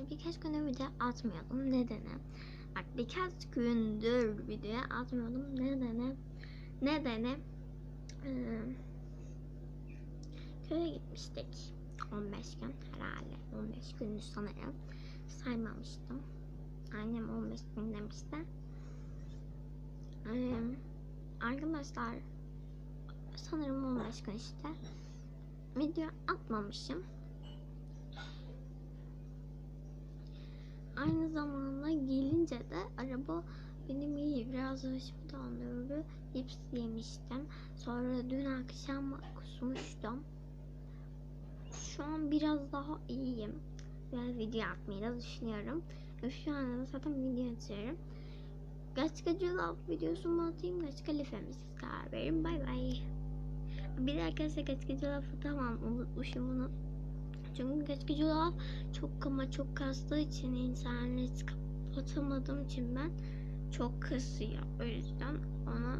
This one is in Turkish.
arkadaşlar birkaç gündür video atmıyordum. Nedeni? Bak birkaç gündür video atmıyordum. Nedeni? Nedeni? Ee, köye gitmiştik. 15 gün herhalde. 15 gündü sanırım. Saymamıştım. Annem 15 gün demişti. Ee, arkadaşlar sanırım 15 gün işte. Video atmamışım. Aynı zamanda gelince de araba benim iyi biraz başımı döndürdü. Cips yemiştim. Sonra dün akşam kusmuştum. Şu an biraz daha iyiyim. Ve video atmayı da düşünüyorum. Şu anda da zaten video atıyorum. Gaçka Julaf videosu atayım? Gaçka Life mi siz karar verin. Bay bay. Bir de arkadaşlar Gaçka Julaf'ı tamam unutmuşum bunu. Çünkü Gaçka Julaf çok ama çok kastığı için internet kapatamadığım için ben çok kısıyor. O yüzden ona